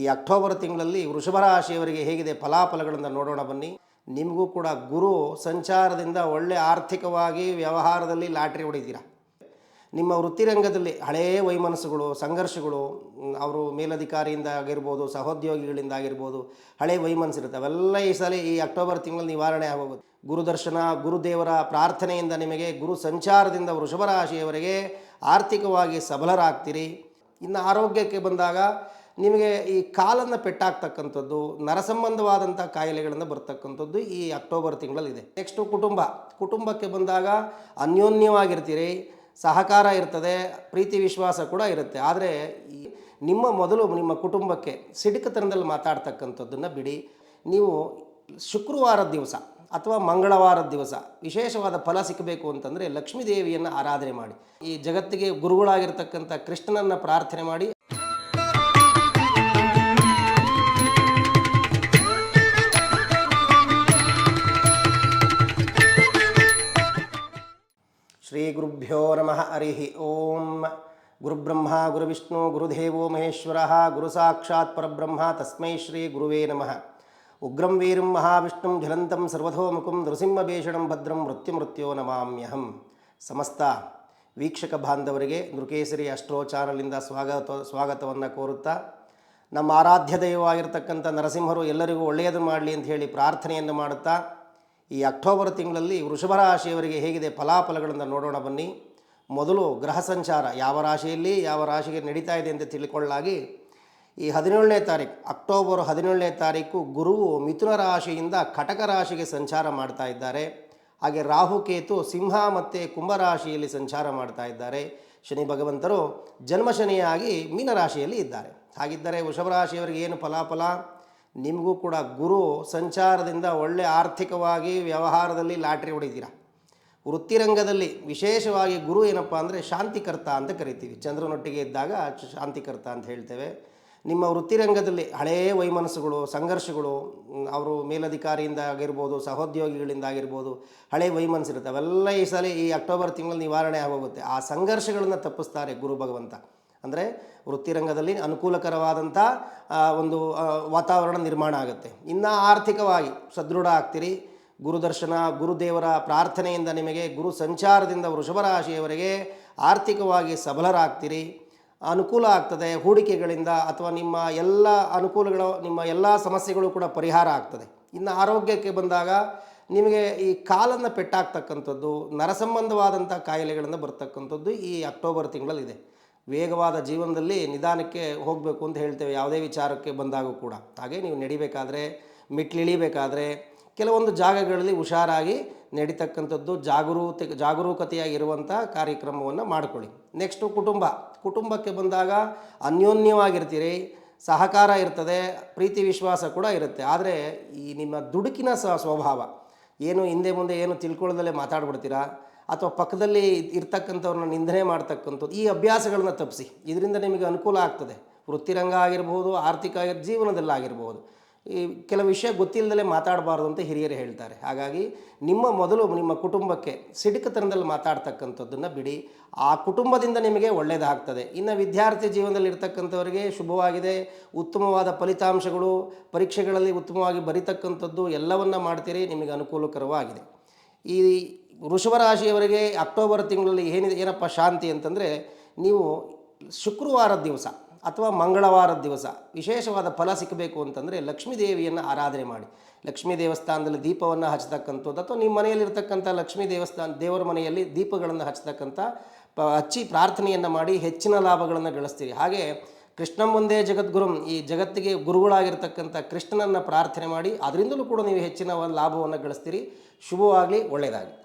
ಈ ಅಕ್ಟೋಬರ್ ತಿಂಗಳಲ್ಲಿ ವೃಷಭ ರಾಶಿಯವರಿಗೆ ಹೇಗಿದೆ ಫಲಾಫಲಗಳನ್ನು ನೋಡೋಣ ಬನ್ನಿ. ನಿಮಗೂ ಕೂಡ ಗುರು ಸಂಚಾರದಿಂದ ಒಳ್ಳೆ ಆರ್ಥಿಕವಾಗಿ ವ್ಯವಹಾರದಲ್ಲಿ ಲಾಟ್ರಿ ಹೊಡಿದ್ದೀರಾ ನಿಮ್ಮ ವೃತ್ತಿರಂಗದಲ್ಲಿ ಹಳೆಯ ವೈಮನಸ್ಸುಗಳು, ಸಂಘರ್ಷಗಳು, ಅವರು ಮೇಲಧಿಕಾರಿಯಿಂದ ಆಗಿರ್ಬೋದು, ಸಹೋದ್ಯೋಗಿಗಳಿಂದ ಆಗಿರ್ಬೋದು, ಹಳೆ ವೈಮನಸ್ಸಿರುತ್ತೆ ಅವೆಲ್ಲ ಈ ಸಲ ಈ ಅಕ್ಟೋಬರ್ ತಿಂಗಳಲ್ಲಿ ನಿವಾರಣೆ ಆಗೋಗುತ್ತೆ. ಗುರುದರ್ಶನ, ಗುರುದೇವರ ಪ್ರಾರ್ಥನೆಯಿಂದ ನಿಮಗೆ ಗುರು ಸಂಚಾರದಿಂದ ವೃಷಭ ರಾಶಿಯವರೆಗೆ ಆರ್ಥಿಕವಾಗಿ ಸಬಲರಾಗ್ತೀರಿ. ಇನ್ನು ಆರೋಗ್ಯಕ್ಕೆ ಬಂದಾಗ ನಿಮಗೆ ಈ ಕಾಲನ್ನು ಪೆಟ್ಟಾಗ್ತಕ್ಕಂಥದ್ದು, ನರಸಂಬಂಧವಾದಂಥ ಕಾಯಿಲೆಗಳನ್ನು ಬರ್ತಕ್ಕಂಥದ್ದು ಈ ಅಕ್ಟೋಬರ್ ತಿಂಗಳಲ್ಲಿದೆ. ನೆಕ್ಸ್ಟು ಕುಟುಂಬ. ಕುಟುಂಬಕ್ಕೆ ಬಂದಾಗ ಅನ್ಯೋನ್ಯವಾಗಿರ್ತೀರಿ, ಸಹಕಾರ ಇರ್ತದೆ, ಪ್ರೀತಿ ವಿಶ್ವಾಸ ಕೂಡ ಇರುತ್ತೆ. ಆದರೆ ಈ ನಿಮ್ಮ ಮೊದಲು ನಿಮ್ಮ ಕುಟುಂಬಕ್ಕೆ ಸಿಡುಕತನದಲ್ಲಿ ಮಾತಾಡ್ತಕ್ಕಂಥದ್ದನ್ನು ಬಿಡಿ. ನೀವು ಶುಕ್ರವಾರದ ದಿವಸ ಅಥವಾ ಮಂಗಳವಾರದ ದಿವಸ ವಿಶೇಷವಾದ ಫಲ ಸಿಕ್ಕಬೇಕು ಅಂತಂದರೆ ಲಕ್ಷ್ಮೀ ದೇವಿಯನ್ನು ಆರಾಧನೆ ಮಾಡಿ. ಈ ಜಗತ್ತಿಗೆ ಗುರುಗಳಾಗಿರ್ತಕ್ಕಂಥ ಕೃಷ್ಣನನ್ನು ಪ್ರಾರ್ಥನೆ ಮಾಡಿ ಶ್ರೀ ಗುರುಭ್ಯೋ ನಮಃ ಹರಿ ಓಂ ಗುರುಬ್ರಹ್ಮ ಗುರುವಿಷ್ಣು ಗುರುದೇವೋ ಮಹೇಶ್ವರ ಗುರು ಸಾಕ್ಷಾತ್ ಪರಬ್ರಹ್ಮ ತಸ್ಮೈ ಶ್ರೀ ಗುರುವೇ ನಮಃ ಉಗ್ರಂ ವೀರಂ ಮಹಾವಿಷ್ಣುಂ ಜ್ವಲಂತಂ ಸರ್ವಥೋಮುಖಂ ನೃಸಿಂಹಭೇಷಣಂ ಭದ್ರಂ ಮೃತ್ಯುಮೃತ್ಯೋ ನಮಾಮ್ಯಹಂ ಸಮಸ್ತ ವೀಕ್ಷಕ ಬಾಂಧವರಿಗೆ ನೃಕೇಸರಿ ಅಸ್ಟ್ರೋ ಚಾನಲಿಂದ ಸ್ವಾಗತ ಸ್ವಾಗತವನ್ನು ಕೋರುತ್ತಾ, ನಮ್ಮ ಆರಾಧ್ಯ ದೈವವಾಗಿರ್ತಕ್ಕಂಥ ನರಸಿಂಹರು ಎಲ್ಲರಿಗೂ ಒಳ್ಳೆಯದು ಮಾಡಲಿ ಅಂತ ಹೇಳಿ ಪ್ರಾರ್ಥನೆಯನ್ನು ಮಾಡುತ್ತಾ ಈ ಅಕ್ಟೋಬರ್ ತಿಂಗಳಲ್ಲಿ ವೃಷಭ ರಾಶಿಯವರಿಗೆ ಹೇಗಿದೆ ಫಲಾಫಲಗಳನ್ನು ನೋಡೋಣ ಬನ್ನಿ. ಮೊದಲು ಗ್ರಹ ಸಂಚಾರ ಯಾವ ರಾಶಿಯಲ್ಲಿ ಯಾವ ರಾಶಿಗೆ ನಡೀತಾ ಇದೆ ಅಂತ ತಿಳ್ಕೊಳ್ಳಾಗಿ ಈ ಹದಿನೇಳನೇ ತಾರೀಕು, ಅಕ್ಟೋಬರ್ ಹದಿನೇಳನೇ ತಾರೀಕು ಗುರುವು ಮಿಥುನ ರಾಶಿಯಿಂದ ಕಟಕ ರಾಶಿಗೆ ಸಂಚಾರ ಮಾಡ್ತಾ ಇದ್ದಾರೆ. ಹಾಗೆ ರಾಹುಕೇತು ಸಿಂಹ ಮತ್ತು ಕುಂಭರಾಶಿಯಲ್ಲಿ ಸಂಚಾರ ಮಾಡ್ತಾ ಇದ್ದಾರೆ. ಶನಿ ಭಗವಂತರು ಜನ್ಮಶನಿಯಾಗಿ ಮೀನರಾಶಿಯಲ್ಲಿ ಇದ್ದಾರೆ. ಹಾಗಿದ್ದರೆ ವೃಷಭ ರಾಶಿಯವರಿಗೆ ಏನು ಫಲಾಫಲ? ನಿಮಗೂ ಕೂಡ ಗುರು ಸಂಚಾರದಿಂದ ಒಳ್ಳೆ ಆರ್ಥಿಕವಾಗಿ ವ್ಯವಹಾರದಲ್ಲಿ ಲಾಟ್ರಿ ಹೊಡಿದ್ದೀರಾ ವೃತ್ತಿರಂಗದಲ್ಲಿ ವಿಶೇಷವಾಗಿ ಗುರು ಏನಪ್ಪ ಅಂದರೆ ಶಾಂತಿಕರ್ತ ಅಂತ ಕರಿತೀವಿ. ಚಂದ್ರನೊಟ್ಟಿಗೆ ಇದ್ದಾಗ ಶಾಂತಿಕರ್ತ ಅಂತ ಹೇಳ್ತೇವೆ. ನಿಮ್ಮ ವೃತ್ತಿರಂಗದಲ್ಲಿ ಹಳೆಯ ವೈಮನಸ್ಸುಗಳು, ಸಂಘರ್ಷಗಳು ಅವರು ಮೇಲಧಿಕಾರಿಯಿಂದ ಆಗಿರ್ಬೋದು, ಸಹೋದ್ಯೋಗಿಗಳಿಂದ ಆಗಿರ್ಬೋದು, ಹಳೆ ವೈಮನಸ್ಸಿರುತ್ತೆ. ಅವೆಲ್ಲ ಈ ಸಲ ಈ ಅಕ್ಟೋಬರ್ ತಿಂಗಳಲ್ಲಿ ನಿವಾರಣೆ ಆಗೋಗುತ್ತೆ. ಆ ಸಂಘರ್ಷಗಳನ್ನು ತಪ್ಪಿಸ್ತಾರೆ ಗುರು ಭಗವಂತ. ಅಂದರೆ ವೃತ್ತಿರಂಗದಲ್ಲಿ ಅನುಕೂಲಕರವಾದಂಥ ಒಂದು ವಾತಾವರಣ ನಿರ್ಮಾಣ ಆಗುತ್ತೆ. ಇನ್ನು ಆರ್ಥಿಕವಾಗಿ ಸದೃಢ ಆಗ್ತೀರಿ. ಗುರುದರ್ಶನ, ಗುರುದೇವರ ಪ್ರಾರ್ಥನೆಯಿಂದ ನಿಮಗೆ ಗುರು ಸಂಚಾರದಿಂದ ವೃಷಭ ರಾಶಿಯವರೆಗೆ ಆರ್ಥಿಕವಾಗಿ ಸಬಲರಾಗ್ತೀರಿ. ಅನುಕೂಲ ಆಗ್ತದೆ, ಹೂಡಿಕೆಗಳಿಂದ ಅಥವಾ ನಿಮ್ಮ ಎಲ್ಲ ಅನುಕೂಲಗಳು, ನಿಮ್ಮ ಎಲ್ಲ ಸಮಸ್ಯೆಗಳು ಕೂಡ ಪರಿಹಾರ ಆಗ್ತದೆ. ಇನ್ನು ಆರೋಗ್ಯಕ್ಕೆ ಬಂದಾಗ ನಿಮಗೆ ಈ ಕಾಲನ್ನು ಪೆಟ್ಟಾಗ್ತಕ್ಕಂಥದ್ದು ನರಸಂಬಂಧವಾದಂಥ ಕಾಯಿಲೆಗಳನ್ನು ಬರ್ತಕ್ಕಂಥದ್ದು ಈ ಅಕ್ಟೋಬರ್ ತಿಂಗಳಲ್ಲಿದೆ. ವೇಗವಾದ ಜೀವನದಲ್ಲಿ ನಿಧಾನಕ್ಕೆ ಹೋಗಬೇಕು ಅಂತ ಹೇಳ್ತೇವೆ. ಯಾವುದೇ ವಿಚಾರಕ್ಕೆ ಬಂದಾಗೂ ಕೂಡ. ಹಾಗೆ ನೀವು ನಡಿಬೇಕಾದ್ರೆ ಮೆಟ್ಲಿಳಿಬೇಕಾದ್ರೆ ಕೆಲವೊಂದು ಜಾಗಗಳಲ್ಲಿ ಹುಷಾರಾಗಿ ನಡೀತಕ್ಕಂಥದ್ದು ಜಾಗರೂಕತೆ ಜಾಗರೂಕತೆಯಾಗಿರುವಂಥ ಕಾರ್ಯಕ್ರಮವನ್ನು ಮಾಡಿಕೊಳ್ಳಿ. ನೆಕ್ಸ್ಟು ಕುಟುಂಬ. ಕುಟುಂಬಕ್ಕೆ ಬಂದಾಗ ಅನ್ಯೋನ್ಯವಾಗಿರ್ತೀರಿ, ಸಹಕಾರ ಇರ್ತದೆ, ಪ್ರೀತಿ ವಿಶ್ವಾಸ ಕೂಡ ಇರುತ್ತೆ. ಆದರೆ ಈ ನಿಮ್ಮ ದುಡುಕಿನ ಸ್ವಭಾವ, ಏನು ಹಿಂದೆ ಮುಂದೆ ಏನು ತಿಳ್ಕೊಳ್ಳದಲ್ಲೇ ಮಾತಾಡ್ಬಿಡ್ತೀರಾ? ಅಥವಾ ಪಕ್ಕದಲ್ಲಿ ಇರ್ತಕ್ಕಂಥವ್ರನ್ನ ನಿಂದನೆ ಮಾಡ್ತಕ್ಕಂಥದ್ದು, ಈ ಅಭ್ಯಾಸಗಳನ್ನ ತಪ್ಪಿಸಿ. ಇದರಿಂದ ನಿಮಗೆ ಅನುಕೂಲ ಆಗ್ತದೆ. ವೃತ್ತಿರಂಗ ಆಗಿರ್ಬೋದು, ಆರ್ಥಿಕ ಆಗಿರ್ ಜೀವನದಲ್ಲಾಗಿರ್ಬೋದು ಈ ಕೆಲವು ವಿಷಯ ಗೊತ್ತಿಲ್ಲದಲೇ ಮಾತಾಡಬಾರ್ದು ಅಂತ ಹಿರಿಯರು ಹೇಳ್ತಾರೆ. ಹಾಗಾಗಿ ನಿಮ್ಮ ಮೊದಲು ನಿಮ್ಮ ಕುಟುಂಬಕ್ಕೆ ಸಿಡುಕತನದಲ್ಲಿ ಮಾತಾಡ್ತಕ್ಕಂಥದ್ದನ್ನು ಬಿಡಿ. ಆ ಕುಟುಂಬದಿಂದ ನಿಮಗೆ ಒಳ್ಳೆಯದಾಗ್ತದೆ ಇನ್ನು ವಿದ್ಯಾರ್ಥಿ ಜೀವನದಲ್ಲಿ ಇರ್ತಕ್ಕಂಥವರಿಗೆ ಶುಭವಾಗಿದೆ. ಉತ್ತಮವಾದ ಫಲಿತಾಂಶಗಳು, ಪರೀಕ್ಷೆಗಳಲ್ಲಿ ಉತ್ತಮವಾಗಿ ಬರೀತಕ್ಕಂಥದ್ದು ಎಲ್ಲವನ್ನ ಮಾಡ್ತೀರಿ. ನಿಮಗೆ ಅನುಕೂಲಕರವಾಗಿದೆ. ಈ ವೃಷಭ ರಾಶಿಯವರಿಗೆ ಅಕ್ಟೋಬರ್ ತಿಂಗಳಲ್ಲಿ ಏನಿದೆ, ಏನಪ್ಪ ಶಾಂತಿ ಅಂತಂದರೆ ನೀವು ಶುಕ್ರವಾರದ ದಿವಸ ಅಥವಾ ಮಂಗಳವಾರದ ದಿವಸ ವಿಶೇಷವಾದ ಫಲ ಸಿಕ್ಕಬೇಕು ಅಂತಂದರೆ ಲಕ್ಷ್ಮೀ ದೇವಿಯನ್ನು ಆರಾಧನೆ ಮಾಡಿ. ಲಕ್ಷ್ಮೀ ದೇವಸ್ಥಾನದಲ್ಲಿ ದೀಪವನ್ನು ಹಚ್ಚತಕ್ಕಂಥದ್ದು ಅಥವಾ ನಿಮ್ಮ ಮನೆಯಲ್ಲಿರ್ತಕ್ಕಂಥ ಲಕ್ಷ್ಮೀ ದೇವಸ್ಥಾನ, ದೇವರ ಮನೆಯಲ್ಲಿ ದೀಪಗಳನ್ನು ಹಚ್ಚತಕ್ಕಂಥ ಪ, ಹಚ್ಚಿ ಪ್ರಾರ್ಥನೆಯನ್ನು ಮಾಡಿ ಹೆಚ್ಚಿನ ಲಾಭಗಳನ್ನು ಗಳಿಸ್ತೀರಿ. ಹಾಗೆ ಕೃಷ್ಣ ಮುಂದೆ ಜಗದ್ಗುರುಂ, ಈ ಜಗತ್ತಿಗೆ ಗುರುಗಳಾಗಿರ್ತಕ್ಕಂಥ ಕೃಷ್ಣನನ್ನು ಪ್ರಾರ್ಥನೆ ಮಾಡಿ, ಅದರಿಂದಲೂ ಕೂಡ ನೀವು ಹೆಚ್ಚಿನ ಲಾಭವನ್ನು ಗಳಿಸ್ತೀರಿ. ಶುಭವಾಗಲಿ, ಒಳ್ಳೆಯದಾಗಲಿ.